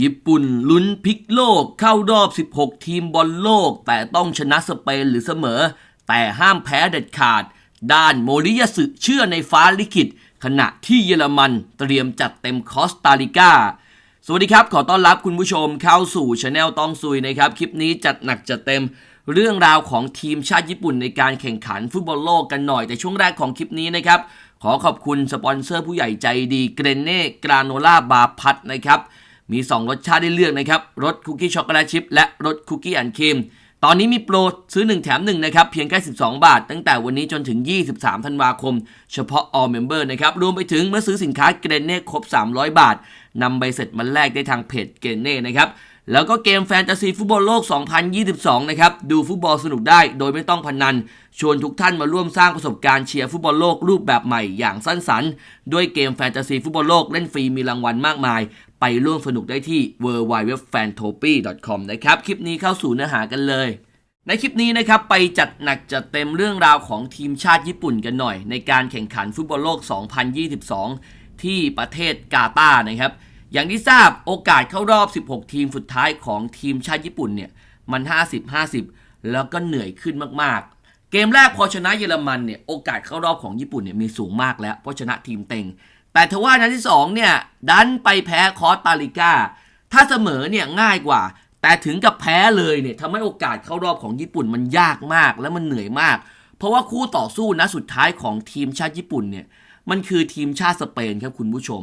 ญี่ปุ่นลุ้นพลิกโลกเข้ารอบ 16 ทีมบอลโลก แต่ต้องชนะสเปนหรือเสมอ แต่ห้ามแพ้เด็ดขาด ด้านโมริยาสึเชื่อในฟ้าลิขิต ขณะที่เยอรมันเตรียมจัดเต็มคอสตาริกา สวัสดีครับ ขอต้อนรับคุณผู้ชมเข้าสู่ช anel ต้องซุยนะครับ คลิปนี้จัดหนักจัดเต็ม เรื่องราวของทีมชาติญี่ปุ่นในการแข่งขันฟุตบอลโลกกันหน่อยแต่ช่วงแรกของคลิปนี้นะครับขอขอบคุณสปอนเซอร์ผู้ใหญ่ใจดีเกรเน่กราโนล่าบาพัทนะครับ มี 2 รสชาติให้เลือกนะครับ รสคุกกี้ช็อกโกแลตชิพและรสคุกกี้แอนด์ครีมตอนนี้มีโปรซื้อ 1 แถม 1 นะครับ เพียงแค่ 12 บาท ตั้งแต่วันนี้จนถึง 23 ธันวาคม เฉพาะ all member นะครับ รวมไปถึงเมื่อซื้อสินค้าเกรเน่ครบ 300 บาทนำใบเสร็จมาแลกได้ทางเพจเกรเน่นะครับ แล้วก็เกมแฟนตาซีฟุตบอลโลก 2022 นะครับ ดูฟุตบอลสนุกได้โดยไม่ต้องพนัน ชวนทุกท่านมาร่วมสร้างประสบการณ์เชียร์ฟุตบอลโลกรูปแบบใหม่อย่างสั้นสรรค์ด้วยเกมแฟนตาซีฟุตบอลโลกเล่นฟรีมีรางวัลมากมาย ไปร่วมสนุกได้ที่ w w w f a n t o p y c o m นะครับ คลิปนี้เข้าสู่เนื้อหากันเลย ในคลิปนี้นะครับไปจัดหนักจัดเต็มเรื่องราวของทีมชาติญี่ปุ่นกันหน่อย ในการแข่งขันฟุตบอลโลก 2022 ที่ประเทศกาตาร์นะครับ อย่างที่ทราบโอกาสเข้ารอบ 16 ทีมสุดท้ายของทีมชาติญี่ปุ่นเนี่ยมัน 50-50 แล้วก็เหนื่อยขึ้นมากๆ เกมแรกพอชนะเยอรมันเนี่ยโอกาสเข้ารอบของญี่ปุ่นเนี่ยมีสูงมากแล้วเพราะชนะทีมเต็ง แต่ทว่านัดที่2เนี่ยดันไปแพ้คอสตาริกา ถ้าเสมอเนี่ยง่ายกว่า แต่ถึงกับแพ้เลยเนี่ยทำให้โอกาสเข้ารอบของญี่ปุ่นมันยากมากและมันเหนื่อยมาก เพราะว่าคู่ต่อสู้นัดสุดท้ายของทีมชาติญี่ปุ่นเนี่ยมันคือทีมชาติสเปนครับคุณผู้ชม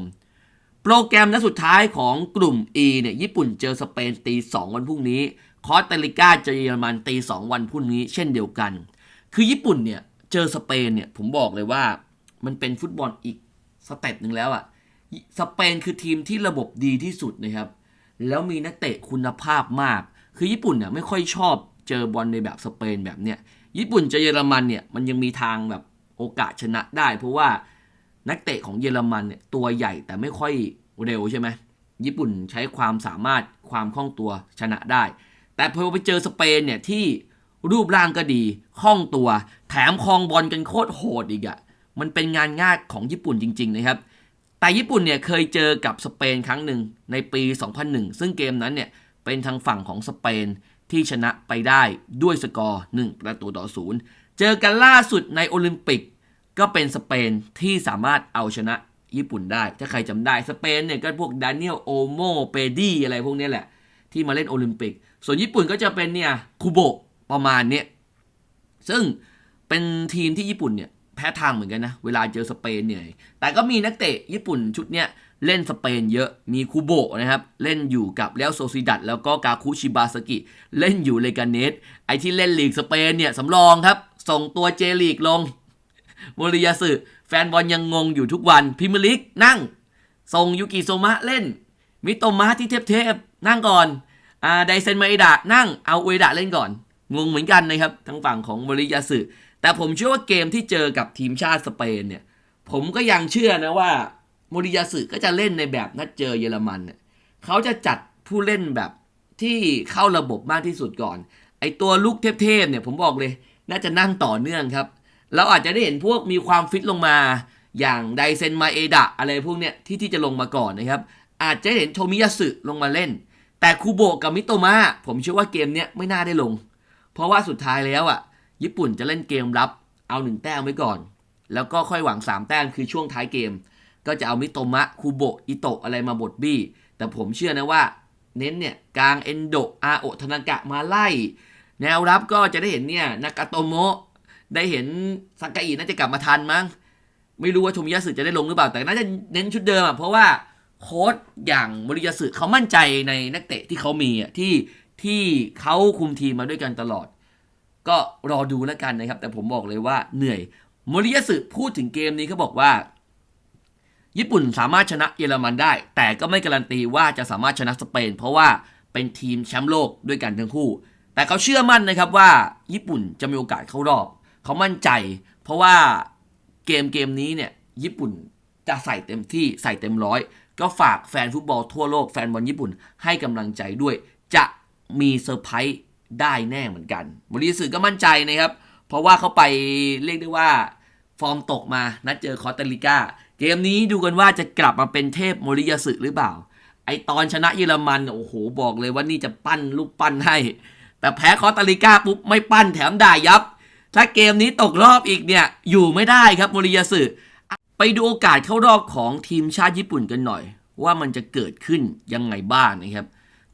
โปรแกรมนัดสุดท้ายของกลุ่ม E เนี่ยญี่ปุ่นเจอสเปนตี 2 วันพรุ่งนี้ คอสตาริกาเจอเยอรมันตี 2 วันพรุ่งนี้ เช่นเดียวกัน คือญี่ปุ่นเนี่ยเจอสเปนเนี่ยผมบอกเลยว่ามันเป็นฟุตบอลอีก สเต็ปหนึ่งแล้วอะ่ะสเปนคือทีมที่ระบบดีที่สุดนะครับ แล้วมีนักเตะคุณภาพมาก คือญี่ปุ่นเนี่ยไม่ค่อยชอบเจอบอลในแบบสเปนแบบเนี้ยญี่ปุ่นเจอเยอรมันเนี่ยมันยังมีทางแบบโอกาสชนะได้ เพราะว่านักเตะของเยอรมันเนี่ยตัวใหญ่แต่ไม่ค่อยเร็วใช่ไหมญี่ปุ่นใช้ความสามารถความคล่องตัวชนะได้ แต่พอไปเจอสเปนเนี่ยที่รูปร่างก็ดีคล่องตัว แถมคลองบอลกันโคตรโหดอีกอะ่ะ มันเป็นงานง่ายของญี่ปุ่นจริง ๆ นะครับ แต่ญี่ปุ่นเนี่ยเคยเจอกับสเปนครั้งหนึ่งในปี 2001 ซึ่งเกมนั้นเนี่ยเป็นทางฝั่งของสเปนที่ชนะไปได้ด้วยสกอร์ 1 ประตูต่อศูนย์เจอกันล่าสุดในโอลิมปิก ก็เป็นสเปนที่สามารถเอาชนะญี่ปุ่นได้ ถ้าใครจำได้สเปนเนี่ยก็พวกดานิเอลโอโมเปดี้อะไรพวกนี้แหละ ที่มาเล่นโอลิมปิก ส่วนญี่ปุ่นก็จะเป็นเนี่ยคูโบะประมาณเนี้ยซึ่งเป็นทีมที่ญี่ปุ่นเนี่ย แพ้ทางเหมือนกันนะ เวลาเจอสเปนเหนื่อยแต่ก็มีนักเตะญี่ปุ่นชุดเนี้ยเล่นสเปนเยอะมีคูโบะนะครับ เล่นอยู่กับแล้วโซซิดัตแล้วก็กาคุชิบาสกิ เล่นอยู่เลกาเนสไอที่เล่นลีกสเปนเนี่ยสำรองครับ ส่งตัวเจลีกลงโมริยาสึแฟนบอลยังงงอยู่ทุกวันพิมลิกนั่ง ส่งยูกิโซมะเล่น มิโตมะที่เทพๆนั่งก่อนอ่าไดเซนมาเอดะนั่งเอาเอดะเล่นก่อน งงเหมือนกันนะครับทั้งฝั่งของโมริยาสึ แต่ผมเชื่อว่าเกมที่เจอกับทีมชาติสเปนเนี่ย ผมก็ยังเชื่อนะว่าโมริยาสึก็จะเล่นในแบบนัดเจอเยอรมันเนี่ยเขาจะจัดผู้เล่นแบบที่เข้าระบบมากที่สุดก่อน ไอตัวลูกเทพๆเนี่ยผมบอกเลย น่าจะนั่งต่อเนื่องครับ เราอาจจะได้เห็นพวกมีความฟิตลงมา อย่างไดเซนมาเอดะอะไรพวกเนี้ยที่ที่จะลงมาก่อนนะครับ อาจจะเห็นโทมิยาสึลงมาเล่น แต่คูโบะกับมิโตมะผมเชื่อว่าเกมเนี้ยไม่น่าได้ลง เพราะว่าสุดท้ายแล้วอะ ญี่ปุ่นจะเล่นเกมรับเอาหนึ่งแต้มไว้ก่อน แล้วก็ค่อยหวัง 3 แต้มคือช่วงท้ายเกม ก็จะเอามิโตมะคูโบะอิโตะอะไรมาบดบี้ แต่ผมเชื่อนะว่า เน้นเนี่ยกลางเอนโดอาโอทานากะมาไล่ แนวรับก็จะได้เห็นเนี่ยนากาโตโมะได้เห็นสังกาอิน่าจะกลับมาทันมั้งไม่รู้ว่าโทมิยาสึจะได้ลงหรือเปล่า แต่น่าจะเน้นชุดเดิมอะเพราะว่าโค้ชอย่างมริยาสึเขามั่นใจในนักเตะที่เขามีอะที่ที่เขาคุมทีมมาด้วยกันตลอด ก็รอดูแล้วกันนะครับ แต่ผมบอกเลยว่าเหนื่อยโมริยสึพูดถึงเกมนี้เขาบอกว่า ญี่ปุ่นสามารถชนะเยอรมันได้ แต่ก็ไม่การันตีว่าจะสามารถชนะสเปน เพราะว่าเป็นทีมแชมป์โลกด้วยกันทั้งคู่ แต่เขาเชื่อมั่นนะครับว่าญี่ปุ่นจะมีโอกาสเข้ารอบ เขามั่นใจ เพราะว่าเกมเกมนี้เนี่ยญี่ปุ่นจะใส่เต็มที่ใส่เต็มร้อยก็ฝากแฟนฟุตบอลทั่วโลกแฟนบอลญี่ปุ่นให้กำลังใจด้วย จะมีเซอร์ไพรส์ ได้แน่เหมือนกันบริสึก็มั่นใจนะครับ เพราะว่าเขาไปเรียกได้ว่าฟอร์มตกมา นัดเจอคอสตาริกา เกมนี้ดูกันว่าจะกลับมาเป็นเทพโมริยาสึหรือเปล่า ไอตอนชนะเยอรมันโอ้โหบอกเลยว่านี่จะปั้นลูกปั้นให้ แต่แพ้คอสตาริกาปุ๊บไม่ปั้นแถมด่ายับ ถ้าเกมนี้ตกรอบอีกเนี่ยอยู่ไม่ได้ครับโมริยาสึไปดูโอกาสเข้ารอบของทีมชาติญี่ปุ่นกันหน่อย ว่ามันจะเกิดขึ้นยังไงบ้างนะครับ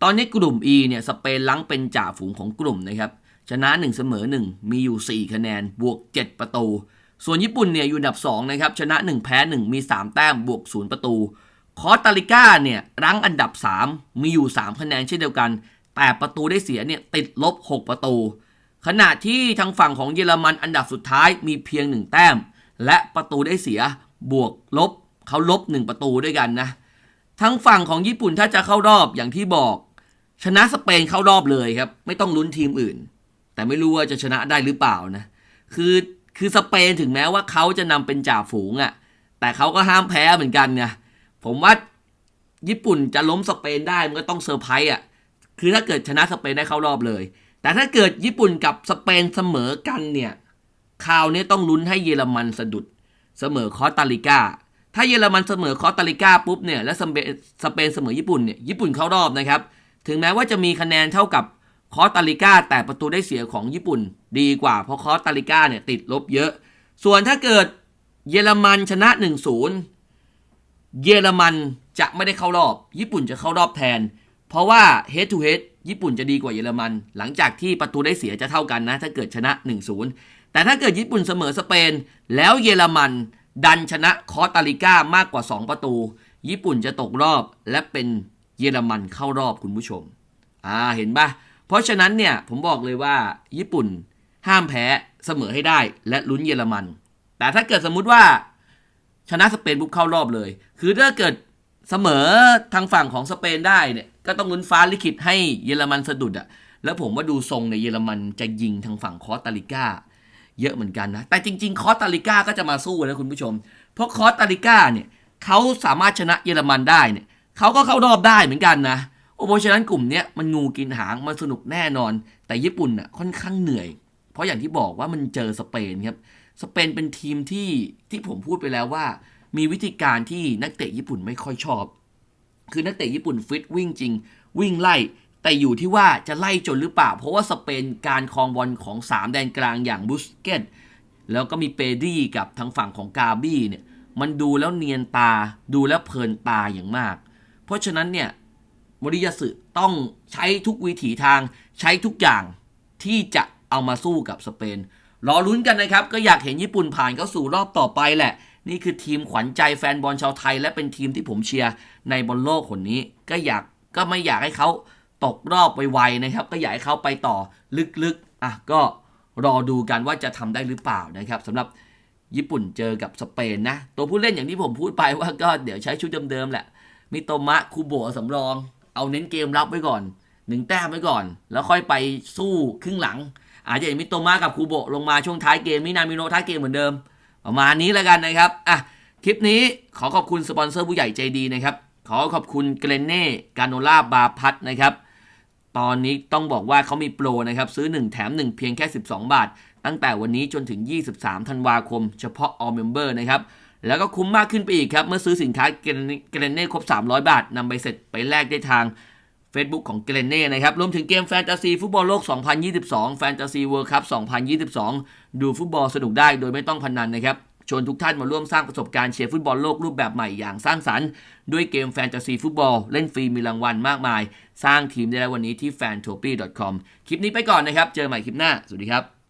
ตอนนี้กลุ่ม E เนี่ยสเปนลังเป็นจ่าฝูงของกลุ่มนะครับชนะ 1 เสมอ 1 มีอยู่ 4 คะแนนบวก 7 ประตู ส่วนญี่ปุ่นเนี่ยอยู่อันดับ2นะครับชนะ 1 แพ้ 1 มี 3 แต้มบวก 0 ประตู คอสตาริกาเนี่ยรั้งอันดับ 3 มีอยู่ 3 คะแนนเช่นเดียวกัน แต่ประตูได้เสียเนี่ยติดลบ 6 ประตู ขณะที่ทางฝั่งของเยอรมันอันดับสุดท้ายมีเพียง 1 แต้ม และประตูได้เสียบวกลบเขาลบ 1 ประตูด้วยกันนะทั้งฝั่งของญี่ปุ่นถ้าจะเข้ารอบอย่างที่บอก ชนะสเปนเข้ารอบเลยครับ ไม่ต้องลุ้นทีมอื่น แต่ไม่รู้ว่าจะชนะได้หรือเปล่านะคือคือสเปนถึงแม้ว่าเขาจะนำเป็นจ่าฝูงอะ่ะ แต่เขาก็ห้ามแพ้เหมือนกันเนี่ยผมว่าญี่ปุ่นจะล้มสเปนได้มันก็ต้องเซอร์ไพรส์อะคือถ้าเกิดชนะสเปนได้เข้ารอบเลย แต่ถ้าเกิดญี่ปุ่นกับสเปนเสมอกันเนี่ยคราวนี้ต้องลุ้นให้เยอรมันสะดุดเสมอคอสตาริกาถ้าเยอรมันเสมอคอสตาริกาปุ๊บเนี่ยและสเปนสเปนเสมอญี่ปุ่นเนี่ยญี่ปุ่นเข้ารอบนะครับ ถึงแม้ว่าจะมีคะแนนเท่ากับคอสตาริกาแต่ประตูได้เสียของญี่ปุ่นดีกว่าเพราะคอสตาริกาเนี่ยติดลบเยอะ ส่วนถ้าเกิดเยอรมันชนะ 1-0 เยอรมันจะไม่ได้เข้ารอบ ญี่ปุ่นจะเข้ารอบแทน เพราะว่า head to head ญี่ปุ่นจะดีกว่าเยอรมัน หลังจากที่ประตูได้เสียจะเท่ากันนะ ถ้าเกิดชนะ 1-0 แต่ถ้าเกิดญี่ปุ่นเสมอสเปน แล้วเยอรมันดันชนะคอสตาริกามากกว่า 2 ประตู ญี่ปุ่นจะตกรอบและเป็น เยอรมันเข้ารอบคุณผู้ชม อ่าเห็นปะเพราะฉะนั้นเนี่ยผมบอกเลยว่าญี่ปุ่นห้ามแพ้เสมอให้ได้ และลุ้นเยอรมัน แต่ถ้าเกิดสมมุติว่าชนะสเปนปุ๊บเข้ารอบเลย คือถ้าเกิดเสมอทางฝั่งของสเปนได้เนี่ยก็ต้องลุ้นฟ้าลิขิตให้เยอรมันสะดุดอะแล้วผมว่าดูทรงในยเยอรมันจะยิงทางฝั่งคอสตาริกาเยอะเหมือนกันนะ แต่จริง ๆ คอสตาริกาก็จะมาสู้นะคุณผู้ชม เพราะคอสตาริกาเนี่ยเขาสามารถชนะเยอรมันได้เนี่ย เขาก็เข้ารอบได้เหมือนกันนะโอ้เพราะฉะนั้นกลุ่มเนี้ยมันงูกินหางมันสนุกแน่นอน แต่ญี่ปุ่นอะค่อนข้างเหนื่อย เพราะอย่างที่บอกว่ามันเจอสเปนครับสเปนเป็นทีมที่ที่ผมพูดไปแล้วว่า มีวิธีการที่นักเตะญี่ปุ่นไม่ค่อยชอบ คือนักเตะญี่ปุ่นฟิตวิ่งจริง วิ่งไล่ แต่อยู่ที่ว่าจะไล่จนหรือเปล่า เพราะว่าสเปนการครองบอลของ 3 แดนกลางอย่างบุสเกตแล้วก็มีเปดี้กับทางฝั่งของกาบี้เนี่ยมันดูแล้วเนียนตาดูแล้วเพลินตาอย่างมาก ราะฉะนั้นเนี่ยมริยสึต้องใช้ทุกวิถีทางใช้ทุกอย่างที่จะเอามาสู้กับสเปน รอลุ้นกันนะครับ ก็อยากเห็นญี่ปุ่นผ่านเข้าสู่รอบต่อไปแหละ นี่คือทีมขวัญใจแฟนบอลชาวไทย และเป็นทีมที่ผมเชียร์ในบอลโลกคนนี้ ก็อยากก็ไม่อยากให้เขาตกรอบไวๆนะครับ ก็อยากให้เขาไปต่อลึกๆอะก็รอดูกันว่าจะทำได้หรือเปล่านะครับสำหรับญี่ปุ่นเจอกับสเปนนะ ตัวผู้เล่นอย่างที่ผมพูดไปว่าก็เดี๋ยวใช้ชุดเดิมๆแหละ มิโตมะคูโบะสำรอง เอาเน้นเกมรับไว้ก่อนหนึ่งแต้มไว้ก่อน แล้วค่อยไปสู้ครึ่งหลัง อาจจะเห็นมิโตมะกับคูโบะลงมาช่วงท้ายเกมมินามิโนท้ายเกมเหมือนเดิม ประมาณนี้แล้วกันนะครับอะคลิปนี้ขอขอบคุณสปอนเซอร์ผู้ใหญ่ใจดีนะครับขอขอบคุณเกรเน่กาโนล่าบาพัทนะครับตอนนี้ต้องบอกว่าเขามีโปรนะครับ ซื้อ 1 แถม 1 เพียงแค่ 12 บาท ตั้งแต่วันนี้จนถึง 23 ธันวาคม เฉพาะ All Member นะครับ แล้วก็คุ้มมากขึ้นไปอีกครับ เมื่อซื้อสินค้าเกรเน่ครบ 300 บาทนำไปเสร็จไปแลกได้ทาง Facebook ของเกรเน่นะครับรวมถึงเกมแฟนตาซีฟุตบอลโลก 2022 แฟนตาซีเวิลด์คัพ 2022 ดูฟุตบอลสนุกได้โดยไม่ต้องพนันนะครับชวนทุกท่านมาร่วมสร้างประสบการณ์เชียร์ฟุตบอลโลกรูปแบบใหม่อย่างสร้างสรรค์ ด้วยเกมแฟนตาซีฟุตบอล เล่นฟรีมีรางวัลมากมาย สร้างทีมได้แล้ววันนี้ที่ f a n t o p y c o m คลิปนี้ไปก่อนนะครับ เจอใหม่คลิปหน้า สวัสดีครับ